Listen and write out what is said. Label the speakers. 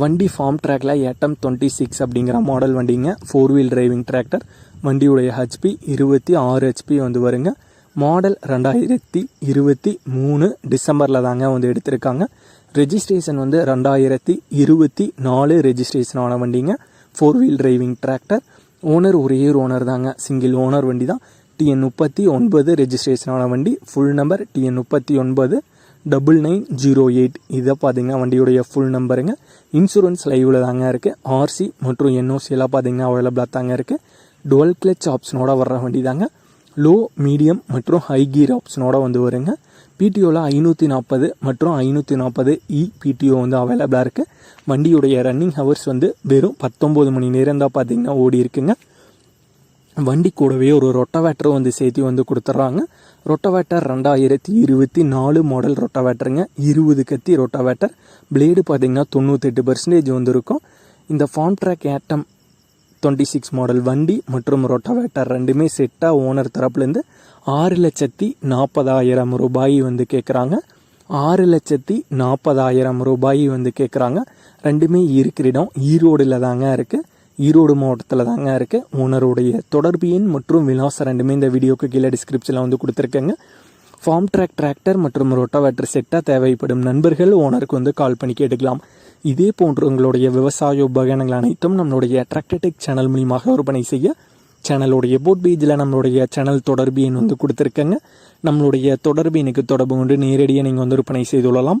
Speaker 1: வண்டி ஃபார்ம் ட்ராக்ல Atom twenty six அப்படிங்கிற மாடல் வண்டிங்க. ஃபோர் வீல் டிரைவிங் டிராக்டர் வண்டியுடைய ஹெச்பி இருபத்தி ஆறு ஹெச்பி வந்து வருங்க. மாடல் ரெண்டாயிரத்தி இருபத்தி மூணு டிசம்பரில் தாங்க வந்து எடுத்திருக்காங்க. ரெஜிஸ்ட்ரேஷன் வந்து ரெண்டாயிரத்தி இருபத்தி நாலு ரெஜிஸ்ட்ரேஷனான வண்டிங்க. Four wheel driving tractor owner ஒரே ஓனர் தாங்க. சிங்கிள் ஓனர் வண்டி தான் டிஎன் முப்பத்தி ஒன்பது ரெஜிஸ்ட்ரேஷனான வண்டி. ஃபுல் நம்பர் டிஎன் முப்பத்தி ஒன்பது. டபுள் நைன் ஜீரோ எயிட் இதை பார்த்தீங்கன்னா வண்டியுடைய ஃபுல் நம்பருங்க இன்சூரன்ஸ் லைவில் தாங்க இருக்குது ஆர்சி மற்றும் என்ஓசி எல்லாம் பார்த்தீங்கன்னா அவைலபிளாக தாங்க இருக்குது டுவெல் கிளச் ஆப்ஷனோட வர்ற வண்டி தாங்க. லோ மீடியம் மற்றும் ஹை கீர் ஆப்ஷனோட வந்து வருங்க. பிடிஓவில் ஐநூற்றி நாற்பது மற்றும் ஐநூற்றி நாற்பது இ பிடிஓ வந்து அவைலபிளாக இருக்குது வண்டியுடைய ரன்னிங் ஹவர்ஸ் வந்து வெறும் பத்தொம்போது மணி நேரம் தான் பார்த்தீங்கன்னா ஓடி இருக்குங்க. வண்டி கூடவே ஒரு ரொட்டவேட்டரும் வந்து சேர்த்து வந்து கொடுத்துட்றாங்க ரொட்டவேட்டர் ரெண்டாயிரத்தி இருபத்தி நாலு மாடல் ரொட்டவேட்டருங்க. இருபது கத்தி ரொட்டவேட்டர். பிளேடு பார்த்தீங்கன்னா தொண்ணூத்தெட்டு பர்சன்டேஜ் வந்துருக்கும். இந்த Farmtrac Atom twenty six model வண்டி மற்றும் ரொட்டவேட்டர் ரெண்டுமே செட்டாக ஓனர் தரப்புலேருந்து ஆறு லட்சத்தி நாற்பதாயிரம் ரூபாய் வந்து கேட்குறாங்க ஆறு லட்சத்தி நாற்பதாயிரம் ரூபாய் வந்து கேட்குறாங்க ரெண்டுமே இருக்கிற இடம் ஈரோடில் தாங்க இருக்குது ஈரோடு மாவட்டத்தில் தாங்க இருக்குது ஓனருடைய தொடர்பு எண் மற்றும் விலாசம் ரெண்டுமே இந்த வீடியோக்கு கீழே டிஸ்கிரிப்ஷனில் வந்து கொடுத்துருக்கேங்க. ஃபார்ம் ட்ராக் டிராக்டர் மற்றும் ரொட்டாவேட்டர் செட்டாக தேவைப்படும் நண்பர்கள் ஓனருக்கு வந்து கால் பண்ணி கேட்டுக்கலாம். இதே போன்று உங்களுடைய விவசாய உபகரணங்கள் அனைத்தும் நம்மளுடைய டிராக்டர்டெக் சேனல் மூலியமாக விற்பனை செய்ய சேனலுடைய போட் பேஜில் நம்மளுடைய சேனல் தொடர்பு எண் வந்து கொடுத்துருக்கேங்க. நம்மளுடைய தொடர்பு எனக்கு தொடர்பு கொண்டு நேரடியாக நீங்கள் வந்து விற்பனை செய்து கொள்ளலாம்.